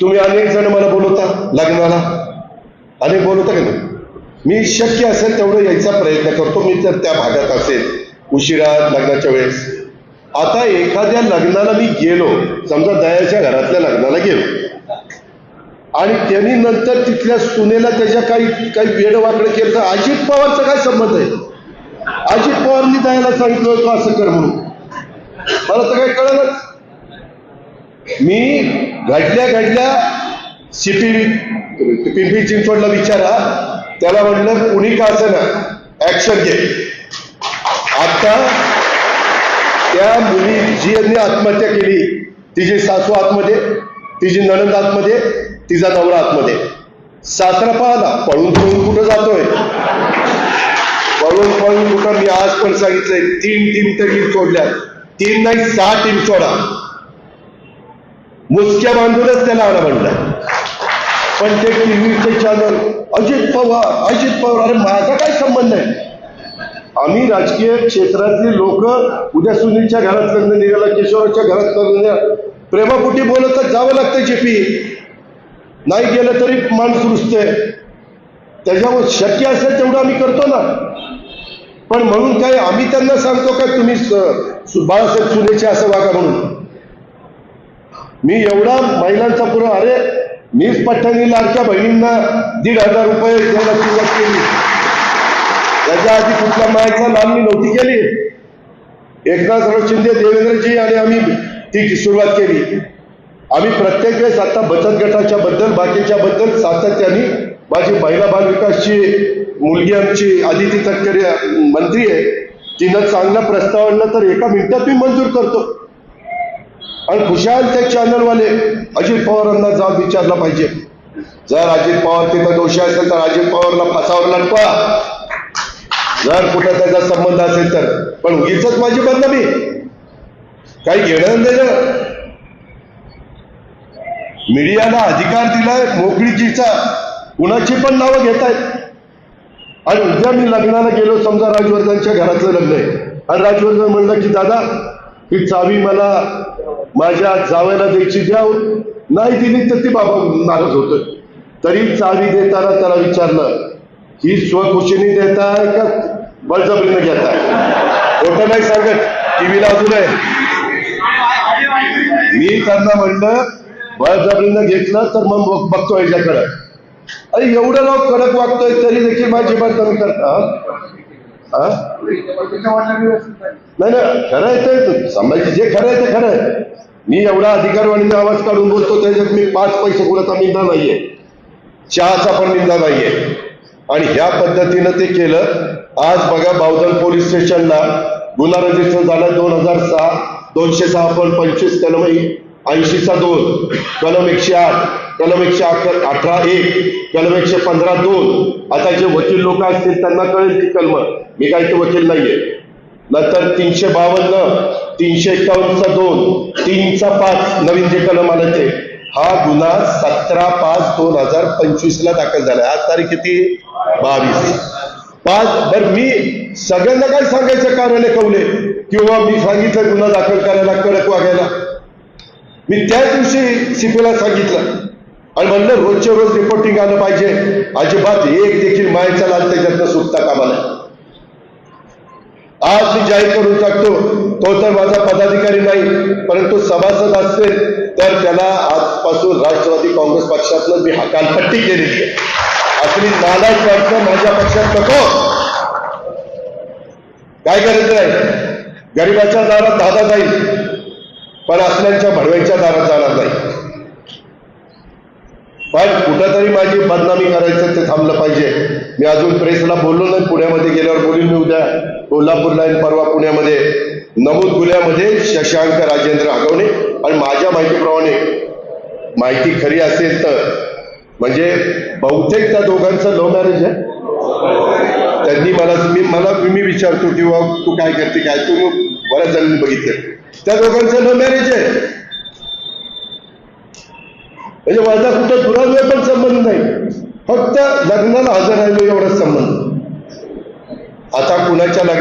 तुम्ही अनेक जण मला बोलवता लग्नाला. अनेक बोलवता का नाही मी शक्य असेल तेवढं यायचा प्रयत्न करतो मी जर त्या भागात असेल उशिरा लग्नाच्या वेळेस. आता एखाद्या लग्नाला मी गेलो समजा दयाच्या घरातल्या लग्नाला गेलो. आणि त्यांनी नंतर तिथल्या सुनेला त्याच्या काही काही वेडवाकडं केलं तर अजित पवारचा काय संबंध आहे? अजित पवारनी दयाला सांगितलं होतं असं कर म्हणून. मला तर काही कळलंच. मी घडल्या घडल्या सीपी पिंपरी चिंचवडला विचारा. त्याला म्हटलं कुणी का असं ऍक्शन घे. आता त्या मुली जी यांनी आत्महत्या केली तिची सासू आतमध्ये तिची नणंद आतमध्ये तिचा नवरा आतमध्ये. सासरा पाहला पळून पळून कुठं जातोय? पळून पळून कुठं? मी आज पण सांगितलंय तीन टीम तर टीम सोडल्या तीन नाही सहा टीम सोडा. मुसक्या बांधूनच त्याला आणा म्हणलं. पण ते टीव्हीचे चॅनल अजित पवार अजित पवार अरे माझा काय संबंध आहे? आम्ही राजकीय क्षेत्रातली लोक उद्या सुनीलच्या घरात लग्न निघाला किशोराच्या घरात लग्न प्रेमापुटी बोलत तर जावं लागतं जेपी नाही गेलं तरी माणूस रुजते त्याच्यावर शक्य असेल तेवढं आम्ही करतो ना. पण म्हणून काय आम्ही त्यांना सांगतो का तुम्ही स- बाळासाहेब सुनेचे असं वागा म्हणून? मी एवढा महिलांचा पुरा अरे मीच पठ्ठाणी लाडक्या बहिणींना दीड हजार रुपये द्यायला सुरुवात केली. त्याच्या आधी कुठल्या मायाचा नाम मी नव्हती केली. एकनाथराव शिंदे देवेंद्रजी आणि आम्ही ती सुरुवात केली. आम्ही प्रत्येक वेळेस आता बचत गटाच्या बद्दल बाकीच्या बद्दल सातत्याने माझी महिला बाल विकासची मुलगी आमची आदिती तटकरे मंत्री आहे. तिनं चांगला प्रस्ताव आणला तर एका मिनिटात मी मंजूर करतो. आणि खुशाल ते चॅनलवाले अजित पवारांना जाब विचारला पाहिजे. जर अजित पवार तिथं दोषी असेल तर अजित पवारला फासावर लटवा जर कुठं त्याचा संबंध असेल तर. पण उगीच माझी बदनामी. काही घेणं देणं. मीडियाला अधिकार दिलाय मोकळीकीचा कुणाची पण नावं घेत आहेत आणि उद्या मी लग्नाला गेलो समजा राजवर्धनच्या घरातलं लग्न आहे. आणि राजवर्धन म्हणलं की दादा ही चावी मला माझ्या जावयाला द्यायची द्याव नाही दिली तर ती बाबा नाराज होत. तरी चावी देताना त्याला विचारलं ही स्वखुशीने देताय का बळजबरीने घेताय? खोटं नाही सांगत. टीव्हीला अजून आहे. मी त्यांना म्हणलं बळजबरीनं घेतलं तर मग बघतो याच्याकडं अरे एवढं लोक कडक वागतोय तरी देखील माझी बळजबरी करता. नाही ना खरं आहे ते. समजायचं जे खरं आहे ते खरं आहे. मी एवढा अधिकारवाणीने आवाज काढून बोलतो त्याच्यात मी पाच पैसे कुणाचा निंदा नाहीये. चहाचा पण निंदा नाहीये. आणि ह्या पद्धतीनं ते केलं. आज बघा बावधन पोलीस स्टेशनला गुन्हा रजिस्टर झाला दोन हजार सहा दोनशे सहा पण पंचवीस कलम ऐंशीचा दोन कलम एकशे आठ कलम एकशे अकरा अठरा एक कलम एकशे पंधरा दोन. आता जे वकील लोक असतील त्यांना कळेल ती कलम. मी काही ते वकील नाहीये. नंतर तीनशे बावन्न तीनशे एकावन्नचा दोन तीनचा पाच नवीन जे कलम आलं ते. हा गुन्हा सतरा पाच दोन हजार पंचवीस ला दाखल झाला. आज तारीख किती? बावीस. पाच बर मी सगळ्यांना काय सांगायचं कारण कवले किंवा मी सांगितलं गुन्हा दाखल करायला कडक वागायला. मी त्या दिवशी सीपीला सांगितलं. आणि म्हणलं रोजच्या रोज रिपोर्टिंग आलं पाहिजे. अजिबात एक देखील मायचा लाल त्याच्यातनं सुटता कामा नाही आज मी जाहीर करून टाकतो तो तर माझा पदाधिकारी नाही परंतु सभासद असेल तर त्याला आजपासून राष्ट्रवादी काँग्रेस पक्षातलं मी हकालपट्टी केलेली आहे. आपली नालायक वाटणं माझ्या पक्षात नको. काय करायचं आहे? गरिबाच्या दारात दादा जाईल. पण असल्यांच्या भडव्यांच्या दारात जाणार नाही. पण कुठंतरी माझी बदनामी करायचं ते थांबलं पाहिजे. मी अजून प्रेसला बोललो नाही पुण्यामध्ये गेल्यावर बोलीन मी उद्या. कोल्हापूरला आणि परवा पुण्यामध्ये. नमूद गुन्ह्यामध्ये शशांक राजेंद्र आगवणे आणि माझ्या माहितीप्रमाणे माहिती खरी असेल तर म्हणजे बहुतेक त्या दोघांचं लव्ह मॅरेज आहे. त्यांनी मला मी मला मी विचारतो किंवा तू काय करते काय तू? बऱ्याच जणांनी बघितलं. त्या दोघांचं लव्ह मॅरेज आहे. म्हणजे माझा कुठं दुराव्य पण संबंध नाही. फक्त लग्नाला हजर राहिलो एवढाच संबंध. आता कुणाच्या लग्न